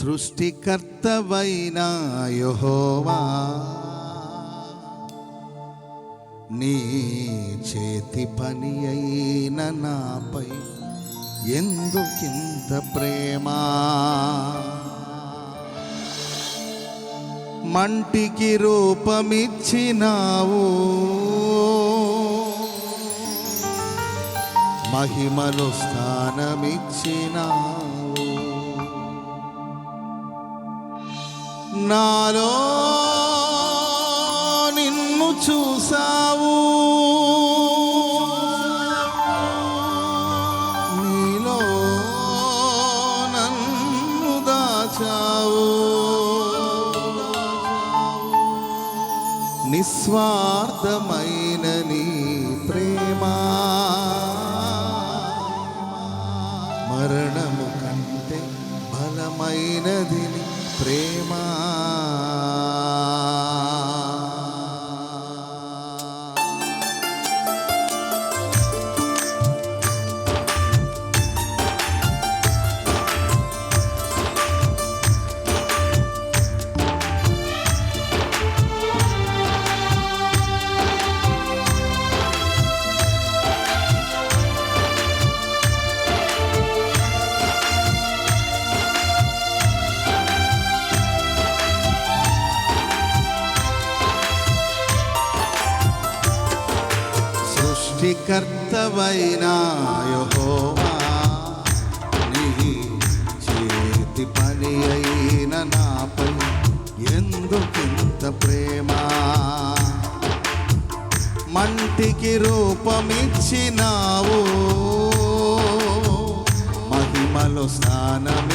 సృష్టికర్తవైన యహోవా నీ చేతి పని అయిన నాపై ఎందుకింత ప్రేమా? మంటికి రూపమిచ్చినావు. మహిమలు స్థానమిచ్చినావు. నాలో నిన్ను చూసావు నీలో నన్ను దాచావు. నిస్వార్థమై రూపమిచ్చినావు. మహిమలో స్నానమిచ్చినావు.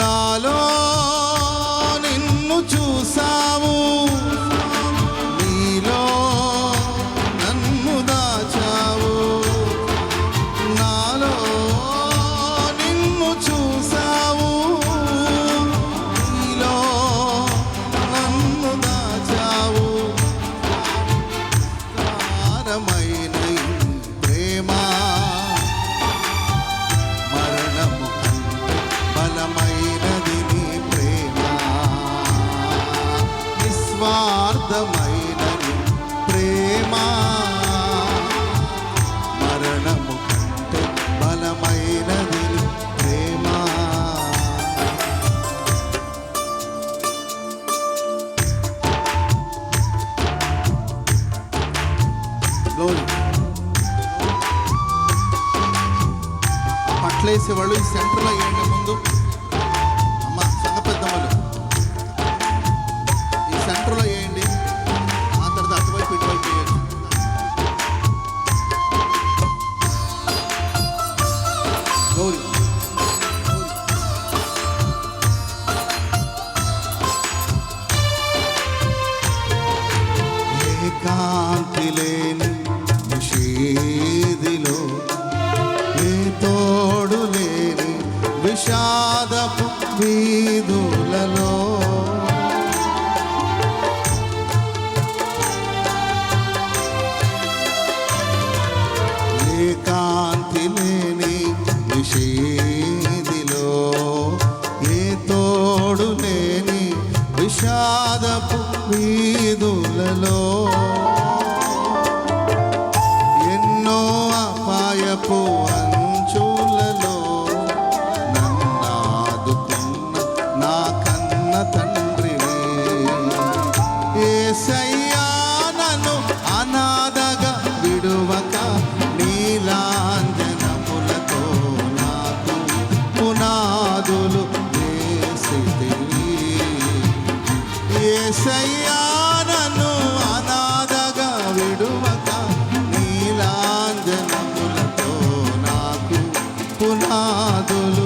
నాలో నిన్ను చూసావు. my విషాదపు వీధులలో ఎన్నో అపాయపు తప్పునాదులు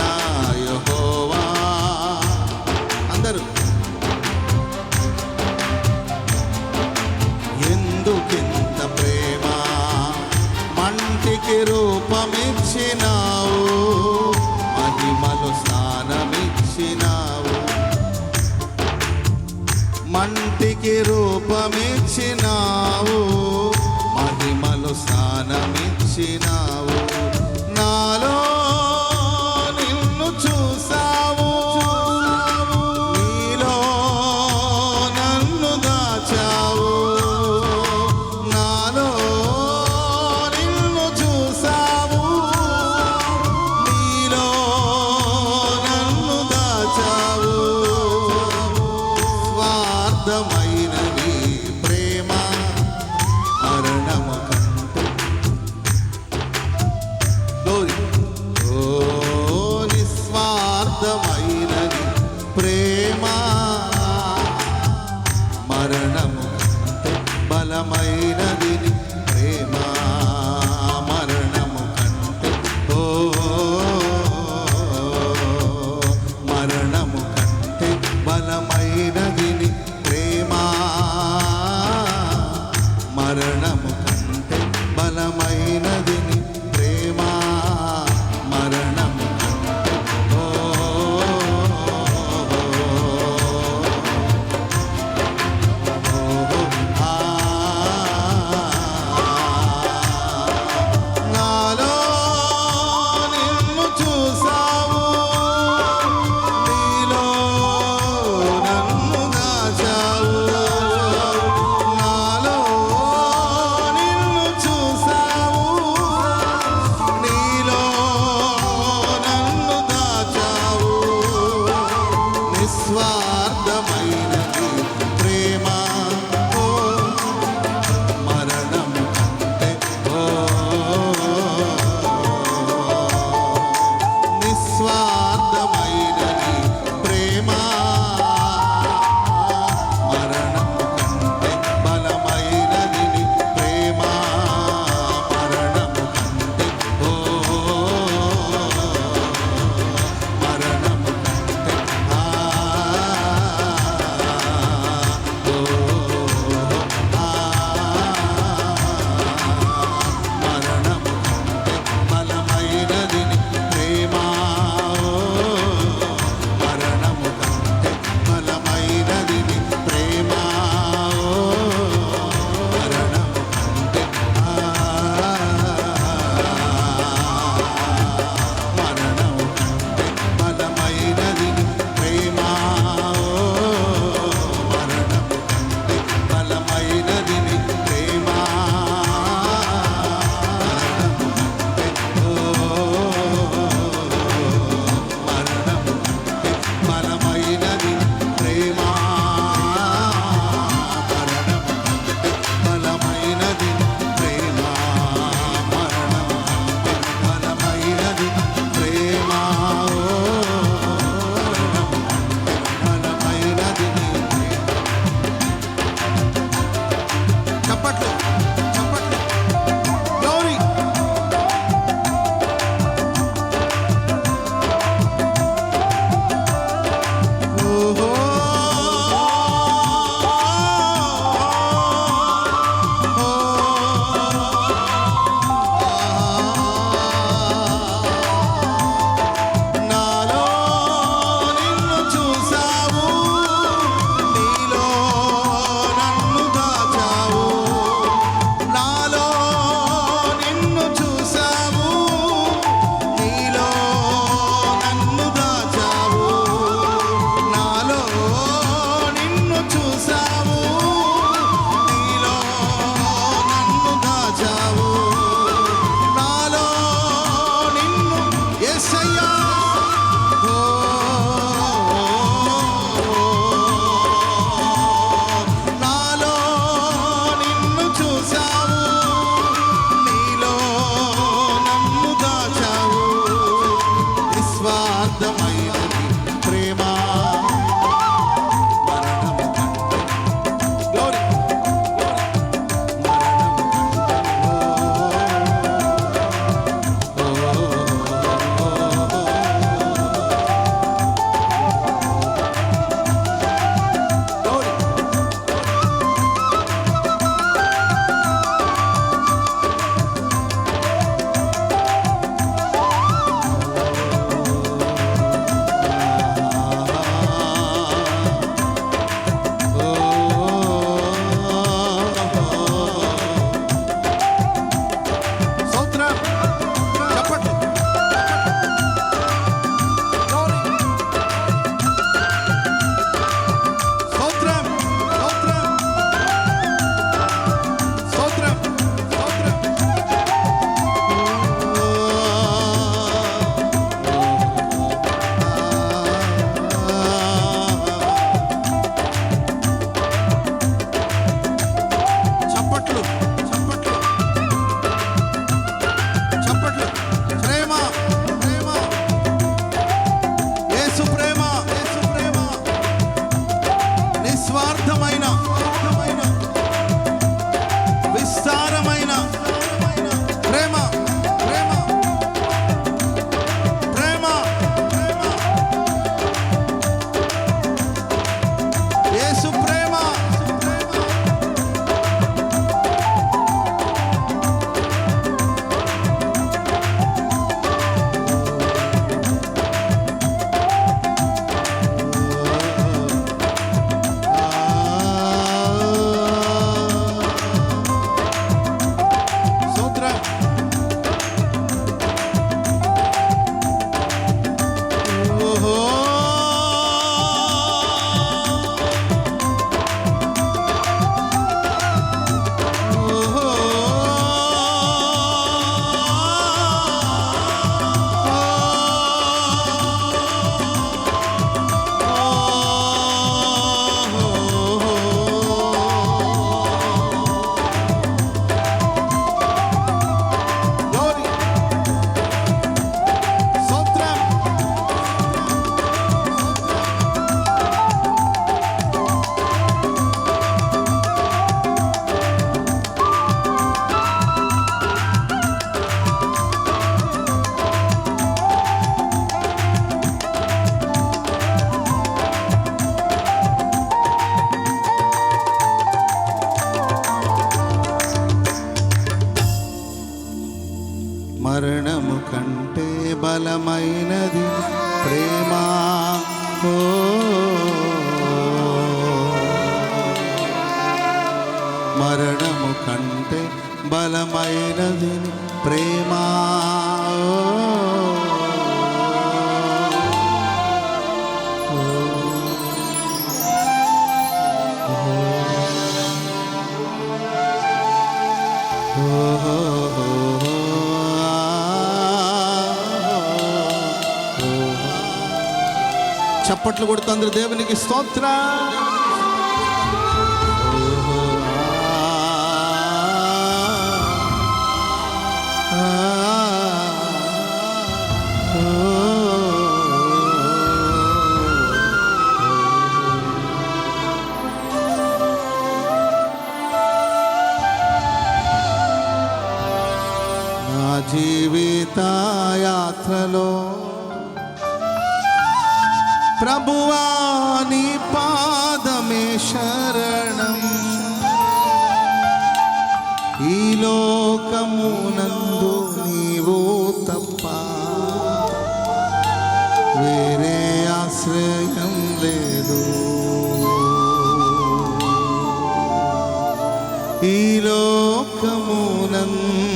మంటికి రూపమిచ్చినావు మహిమలు స్నానమిచ్చినావు. చప్పట్లు కొడుతుంది దేవునికి స్తోత్ర. జీవిత యాత్రలో ప్రభువా నీ పాదమే శరణం. ఈ లోకమునందు నీవు తప్ప వేరే ఆశ్రయం లేదు. ఈ లోకమునందు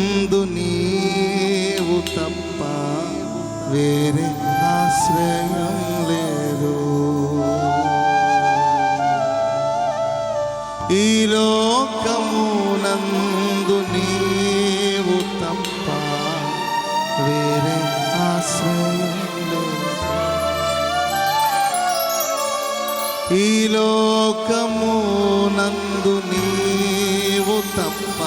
ఈ లోకమునందు నీవు తప్ప వేరే ఆశ్రయం లేదు ఈ లోకమునందు నీవు తప్ప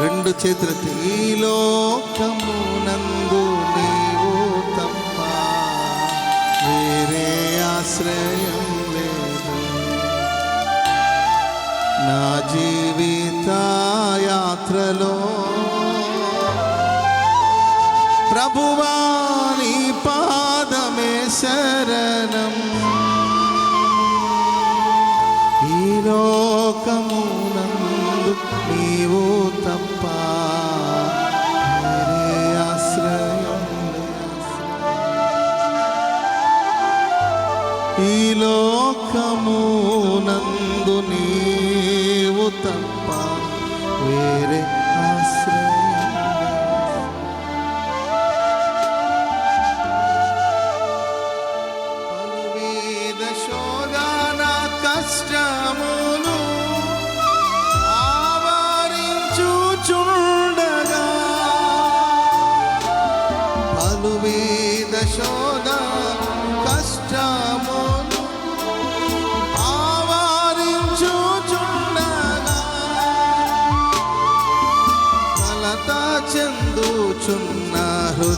రెండు చేతులతో ఈ లోకమునందు ఆశ్రయం లేదు. నా జీవిత యాత్రలో ప్రభువా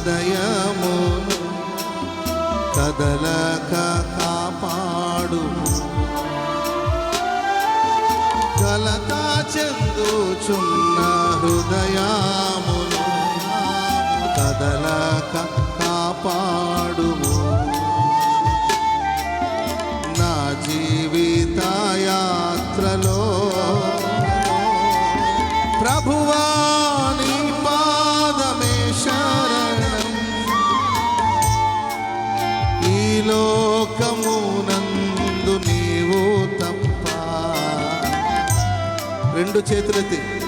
హృదయమును కదలక కాపాడు కలత చెందుచున్న హృదయా రెండు చేతులెత్తి.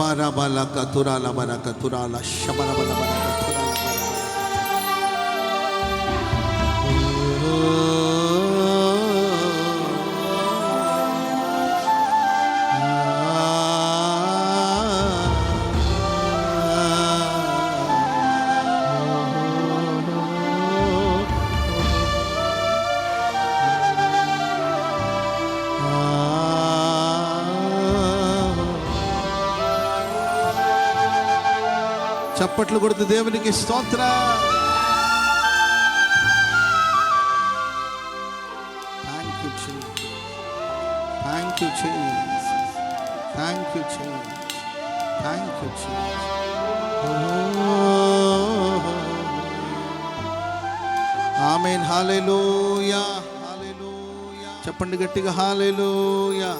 Shabara balaka turala baraka turala shabara balaka చప్పట్లు కొడుతూ దేవునికి స్తోత్ర. Thank you thank you thank you thank you amen hallelujah hallelujah చెప్పండి గట్టిగా హాలెలూయా